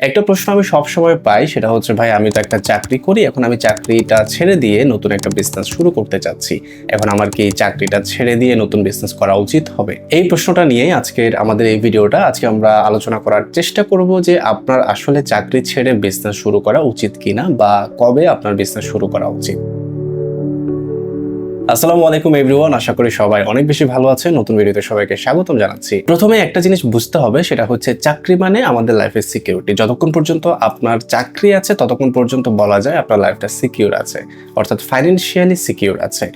একটা প্রশ্ন আমি সবসময় পাই, সেটা হচ্ছে, ভাই, আমি তো একটা চাকরি করি, এখন আমি চাকরিটা ছেড়ে দিয়ে নতুন একটা বিজনেস শুরু করতে চাচ্ছি। এখন আমার কি চাকরিটা ছেড়ে দিয়ে নতুন বিজনেস করা উচিত হবে? এই প্রশ্নটা নিয়েই আজকের আমাদের এই ভিডিওটা, আজকে আমরা আলোচনা করার চেষ্টা করব যে আপনার আসলে চাকরি ছেড়ে বিজনেস শুরু করা উচিত কিনা বা কবে আপনার বিজনেস শুরু করা উচিত। আসসালামু আলাইকুম এভরিওয়ান আশা করি সবাই অনেক বেশি ভালো আছে নতুন ভিডিওতে সবাইকে স্বাগতম জানাচ্ছি। প্রথমে একটা জিনিস বুঝতে হবে, সেটা হচ্ছে চাকরি মানে আমাদের লাইফের সিকিউরিটি যতক্ষণ পর্যন্ত আপনার চাকরি আছে, ততক্ষণ পর্যন্ত বলা যায় আপনার লাইফটা সিকিউর আছে। অর্থাৎ ফাইন্যান্সিয়ালি সিকিউর আছে।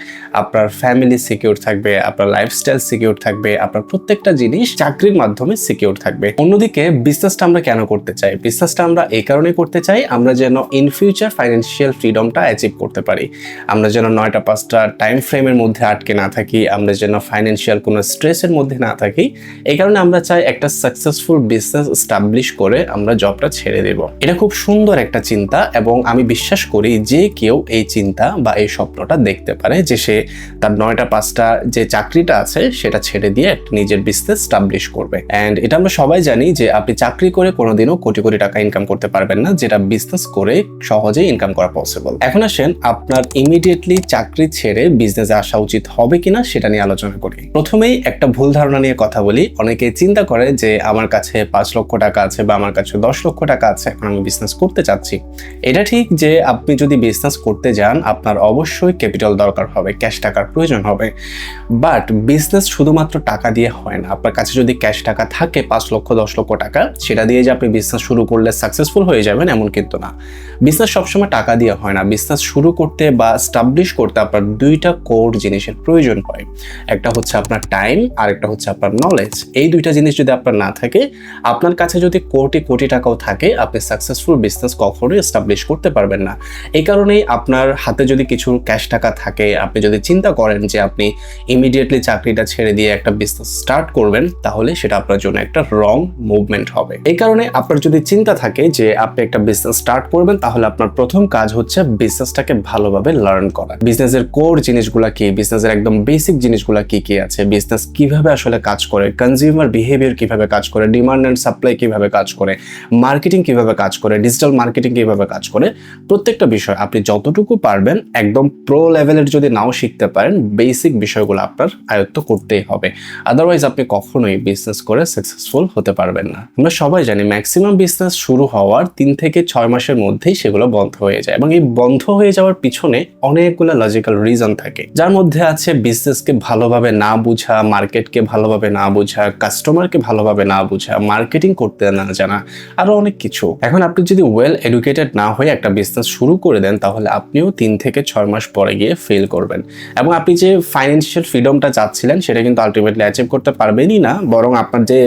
আপনার ফ্যামিলি সিকিউর থাকবে, আপনার লাইফস্টাইল সিকিউর থাকবে, আপনার প্রত্যেকটা জিনিস চাকরির মাধ্যমে সিকিউর থাকবে। অন্যদিকে বিজনেসটা আমরা কেন করতে চাই? বিজনেসটা আমরা এই কারণে করতে চাই, আমরা যেন ইন ফিউচার ফাইন্যান্সিয়াল ফ্রিডমটা অ্যাচিভ করতে পারি। আমরা যেন নয়টা, পাঁচটা টাইম ফ্রেমের মধ্যে আটকে না থাকি, আমরা যেন ফাইন্যান্সিয়াল কোনো স্ট্রেসের মধ্যে না থাকি, এই কারণে আমরা চাই একটা সাকসেসফুল বিজনেস স্টাবলিশ করে আমরা জবটা ছেড়ে দেব। এটা খুব সুন্দর একটা চিন্তা এবং আমি বিশ্বাস করি যে কেউ এই চিন্তা বা এই স্বপ্নটা দেখতে পারে যে সে তার নয়টা, পাঁচটা যে চাকরিটা আছে, সেটা ছেড়ে দিয়ে একটা নিজের বিজনেস স্টাবলিশ করবে। অ্যান্ড এটা আমরা সবাই জানি যে আপনি চাকরি করে কোনোদিনও কোটি কোটি টাকা ইনকাম করতে পারবেন না, যেটা বিজনেস করে সহজেই ইনকাম করা পসিবল এখন আসেন আপনার ইমিডিয়েটলি চাকরি ছেড়ে বিজনেসে আসা উচিত হবে কিনা সেটা নিয়ে আলোচনা করি। প্রথমেই একটা ভুল ধারণা নিয়ে কথা বলি। অনেকে চিন্তা করে যে আমার কাছে পাঁচ লক্ষ টাকা আছে বা আমার কাছে দশ লক্ষ টাকা আছে, এখন আমি বিজনেস করতে চাচ্ছি। এটা ঠিক যে আপনি যদি বিজনেস করতে যান, আপনার অবশ্যই ক্যাপিটাল দরকার হবে ক্যাশ টাকার প্রয়োজন হবে। বাট বিজনেস শুধুমাত্র টাকা দিয়ে হয় না। আপনার কাছে যদি ক্যাশ টাকা থাকে, পাঁচ লক্ষ, দশ লক্ষ টাকা, সেটা দিয়ে যে আপনি বিজনেস শুরু করলে সাকসেসফুল হয়ে যাবেন এমন কিন্তু না। বিজনেস সবসময় টাকা দিয়ে হয় না। বিজনেস শুরু করতে বা স্টাবলিশ করতে আপনার দুইটা কোর জিনিসের প্রয়োজন হয়। একটা হচ্ছে আপনার টাইম আর একটা হচ্ছে আপনার নলেজ এই দুইটা জিনিস যদি আপনার না থাকে, আপনার কাছে যদি কোটি কোটি টাকাও থাকে, আপনি সাকসেসফুল বিজনেস কখনোই এস্টাবলিশ করতে পারবেন না। এই কারণেই আপনার হাতে যদি কিছু ক্যাশ টাকা থাকে, আপনি যদি চিন্তা করেন যে আপনি ইমিডিয়েটলি চাকরিটা ছেড়ে দিয়ে একটা বিজনেস স্টার্ট করবেন, তাহলে সেটা আপনার জন্য একটা রং মুভমেন্ট হবে। এই কারণে আপনার যদি চিন্তা থাকে যে আপনি একটা বিজনেস স্টার্ট করবেন, তাহলে আপনার প্রথম কাজ হচ্ছে বিজনেসটাকে ভালোভাবে লার্ন করা। বিজনেসের কোর জিনিসগুলো কি? বিজনেসের একদম বেসিক জিনিসগুলো কি কি আছে? বিজনেস কীভাবে আসলে কাজ করে? কনজিউমার বিহেভিয়ার কীভাবে কাজ করে? ডিমান্ড অ্যান্ড সাপ্লাই কীভাবে কাজ করে? মার্কেটিং কীভাবে কাজ করে? ডিজিটাল মার্কেটিং কীভাবে কাজ করে? প্রত্যেকটা বিষয় আপনি যতটুকু পারবেন একদম প্রো লেভেলের যদি নাও শিখতে পারেন বেসিক বিষয়গুলো আপনার আয়ত্ত করতেই হবে। আদারওয়াইজ আপনি কখনোই বিজনেস করে সাকসেসফুল হতে পারবেন না। আমরা সবাই জানি ম্যাক্সিমাম বিজনেস শুরু হওয়ার তিন থেকে ছয় মাসের মধ্যেই সেগুলো বন্ধ হয়ে যায় এবং এই বন্ধ হয়ে যাওয়ার পিছনে অনেকগুলো লজিক্যাল রিজন থাকে। যার মধ্যে আছে বিজনেসকে ভালোভাবে না বুঝা মার্কেটকে ভালোভাবে না বুঝা কাস্টমারকে ভালোভাবে না বুঝা মার্কেটিং করতে না জানা, আরও অনেক কিছু। এখন আপনি যদি ওয়েল এডুকেটেড না হয়ে একটা বিজনেস শুরু করে দেন, তাহলে আপনিও তিন থেকে ছয় মাস পরে গিয়ে ফেল করবেন। এবং আপনি যে ফাইন্যান্সিয়াল ফ্রিডমটা চাচ্ছিলেন, সেটা কিন্তু আলটিমেটলি অ্যাচিভ করতে পারবেনই না, বরং আপনার যে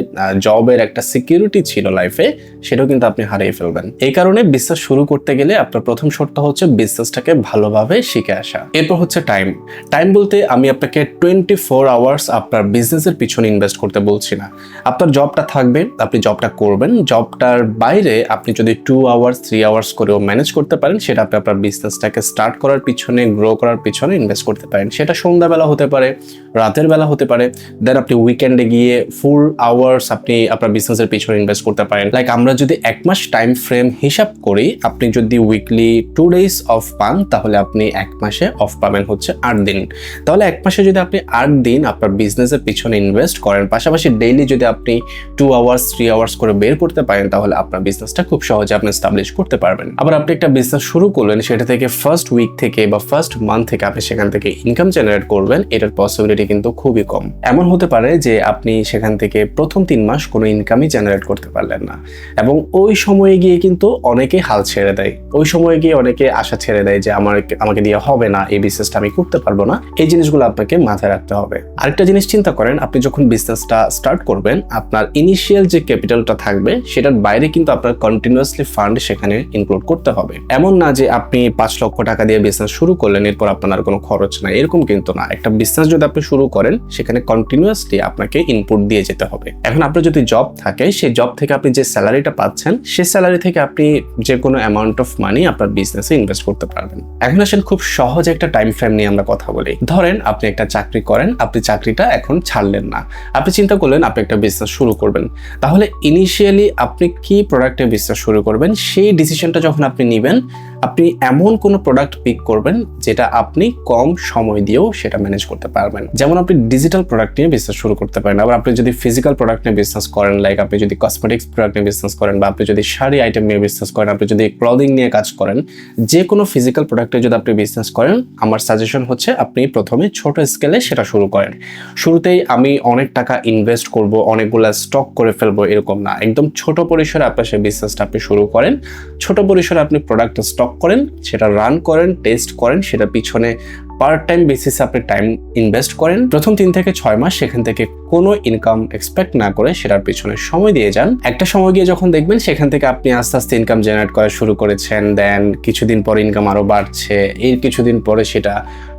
জবের একটা সিকিউরিটি ছিল লাইফে সেটাও কিন্তু আপনি হারিয়ে ফেলবেন। এই কারণে বিজনেস শুরু করতে গেলে আপনার প্রথম শর্ত হচ্ছে বিজনেসটাকে ভালোভাবে শিখে আসা। এরপর হচ্ছে টাইম টাইম বলতে আমি আপনাকে টোয়েন্টি ফোর আওয়ার্স আপনার বিজনেসের পিছনে ইনভেস্ট করতে বলছি না। আপনার জবটা থাকবে, আপনি জবটা করবেন জবটার বাইরে আপনি যদি টু আওয়ার্স থ্রি আওয়ার্স করেও ম্যানেজ করতে পারেন, সেটা আপনি আপনার বিজনেসটাকে স্টার্ট করার পিছনে গ্রো করার পিছনে ইনভেস্ট করতে পারেন। সেটা সন্ধ্যাবেলা হতে পারে, রাতের বেলা হতে পারে দেন আপনি উইকেন্ডে গিয়ে ফুল আওয়ার্স আপনি আপনার বিজনেসের পিছনে ইনভেস্ট করতে পারেন। লাইক আমরা যদি এক মাস টাইম ফ্রেম হিসাব করি, আপনি যদি উইকলি টু ডেজ অফ পান, তাহলে আপনি এক মাসে অফ পাবেন হচ্ছে আট দিন। তাহলে এক মাসে যদি আপনি আট দিন আপনার বিজনেসের পিছনে ইনভেস্ট করেন, পাশাপাশি ডেইলি যদি আপনি টু আওয়ার্স থ্রি আওয়ার্স করে বের করতে পারেন, তাহলে আপনার বিজনেসটা খুব সহজে আপনি স্টাবলিশ করতে পারবেন। আবার আপনি একটা বিজনেস শুরু করলেন, সেটা থেকে ফার্স্ট উইক থেকে বা ফার্স্ট মান্থ থেকে আপনি সেখান থেকে ইনকাম জেনারেট করবেন, এটার পসিবিলিটি কিন্তু খুবই কম। এমন হতে পারে যে আপনি সেখান থেকে প্রথম তিন মাস কোনো ইনকামই জেনারেট করতে পারলেন না। এবং ওই সময়ে গিয়ে কিন্তু অনেকে হাল ছেড়ে দেয়। ওই সময়ে গিয়ে অনেকে আশা ছেড়ে দেয় যে আমার আমাকে দিয়ে হবে না, এই বিজনেসটা আমি করতে পারব না, এই জিনিসগুলো আপনাকে মাথায় রাখতে হবে। আরেকটা জিনিস চিন্তা করেন, আপনি যখন বিজনেসটা স্টার্ট করবেন, আপনার ইনিশিয়াল যে ক্যাপিটালটা থাকবে, সেটার বাইরে কিন্তু আপনার কন্টিনিউয়াসলি ফান্ড সেখানে ইনক্লুড করতে হবে। এমন না যে আপনি পাঁচ লক্ষ টাকা দিয়ে বিজনেস শুরু করলেন, এরপর আপনার কোনো খরচ নাই, এরকম কিন্তু না। একটা বিজনেস যদি আপনি শুরু করেন, সেখানে কন্টিনিউয়াসলি আপনাকে ইনপুট দিয়ে যেতে হবে। এখন আপনার যদি জব থাকে, সেই জব থেকে আপনি যে স্যালারিটা পাচ্ছেন, সেই স্যালারি থেকে আপনি যে কোনো অ্যামাউন্ট অফ মানি আপনার বিজনেসে ইনভেস্ট করতে পারবেন। এখন আসেন খুব সহজ একটা টাইম ফ্রেম নিয়ে আমরা কথা বলি। ধরেন আপনি একটা চাকরি করেন, আপনি চাকরিটা এখন ছাড়লেন না। আপনি চিন্তা করলেন আপনি একটা বিজনেস শুরু করবেন। তাহলে ইনিশিয়ালি আপনি কি প্রোডাক্টে বিজনেস শুরু করবেন? সেই ডিসিশনটা যখন আপনি নেবেন আপনি এমন কোনো প্রোডাক্ট পিক করবেন যেটা আপনি কম সময় দিয়েও সেটা ম্যানেজ করতে পারবেন। যেমন আপনি ডিজিটাল প্রোডাক্ট নিয়ে বিজনেস শুরু করতে পারেন, আবার আপনি যদি ফিজিক্যাল প্রোডাক্ট নিয়ে বিজনেস করেন লাইক আপনি যদি কসমেটিক্স প্রোডাক্ট নিয়ে বিজনেস করেন, বা আপনি যদি শাড়ি আইটেম নিয়ে বিজনেস করেন, আপনি যদি ক্লদিং নিয়ে কাজ করেন যে কোনো ফিজিক্যাল প্রোডাক্টে যদি আপনি বিজনেস করেন, আমার সাজেশন হচ্ছে আপনি প্রথমে ছোট স্কেলে সেটা শুরু করেন। শুরুতেই আমি অনেক টাকা ইনভেস্ট করব, অনেকগুলো স্টক করে ফেলব, এরকম না। একদম ছোট পরিসরে আপনার সেই বিজনেসটা আপনি শুরু করেন। ছোট পরিসরে আপনি প্রোডাক্ট স্টক করেন, সেটা রান করেন টেস্ট করেন, সেটা পিছনে পার্ট টাইম বেসিসে আপনি টাইম ইনভেস্ট করেন। প্রথম তিন থেকে ছয় মাস সেখান থেকে কোনো ইনকাম এক্সপেক্ট না করে সেটার পিছনে সময় দিয়ে যান। একটা সময় গিয়ে যখন দেখবেন সেখান থেকে আপনি আস্তে আস্তে ইনকাম জেনারেট করা শুরু করেছেন দেন কিছুদিন পরে ইনকাম আরও বাড়ছে, এর কিছুদিন পরে সেটা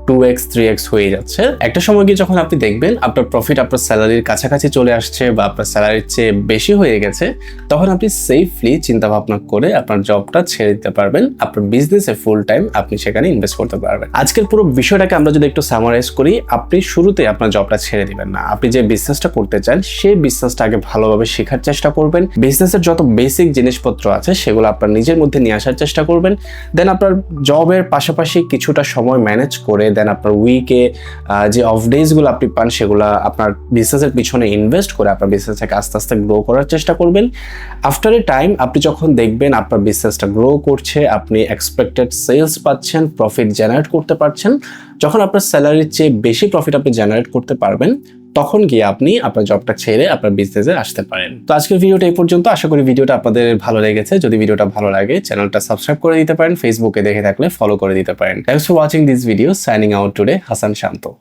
টু এক্স থ্রি এক্স হয়ে যাচ্ছে। একটা সময় গিয়ে যখন আপনি দেখবেন আপনার প্রফিট আপনার স্যালারির কাছাকাছি চলে আসছে বা আপনার স্যালারির চেয়ে বেশি হয়ে গেছে, তখন আপনি সেফলি চিন্তা ভাবনা করে আপনার জবটা ছেড়ে দিতে পারবেন। আপনার বিজনেসে ফুল টাইম আপনি সেখানে ইনভেস্ট করতে পারবেন। আজকের পুরো বিষয়টাকে আমরা যদি একটু সামারাইজ করি, আপনি শুরুতে আপনার জবটা ছেড়ে দিবেন না। আপনি যে বিজনেসটা করতে চান, সেই বিজনেসটা আগে ভালোভাবে শেখার চেষ্টা করবেন। বিজনেসের যত বেসিক জিনিসপত্র আছে, সেগুলো আপনার নিজের মধ্যে নিয়ে আসার চেষ্টা করবেন। দেন আপনার জবের পাশাপাশি কিছুটা সময় ম্যানেজ করে দেন আপনার উইকে যে অফ ডেজগুলো আপনি পান, সেগুলো আপনার বিজনেসের পিছনে ইনভেস্ট করে আপনার বিজনেসটাকে আস্তে আস্তে গ্রো করার চেষ্টা করবেন। আফটার এ টাইম আপনি যখন দেখবেন আপনার বিজনেসটা গ্রো করছে, আপনি এক্সপেক্টেড সেলস পাচ্ছেন প্রফিট জেনারেট করতে পারছেন, যখন আপনার স্যালারির চেয়ে বেশি প্রফিট আপনি জেনারেট করতে পারবেন তখন গিয়ে আপনি আপনার জবটা ছেড়ে আপনার বিজনেসে আসতে পারেন। তো আজকের ভিডিওটা এই পর্যন্ত। আশা করি ভিডিওটা আপনাদের ভালো লেগেছে। যদি ভিডিওটা ভালো লাগে, চ্যানেলটা সাবস্ক্রাইব করে দিতে পারেন। ফেসবুকে দেখে থাকলে ফলো করে দিতে পারেন। Thanks for watching this video signing out today Hasan Shanto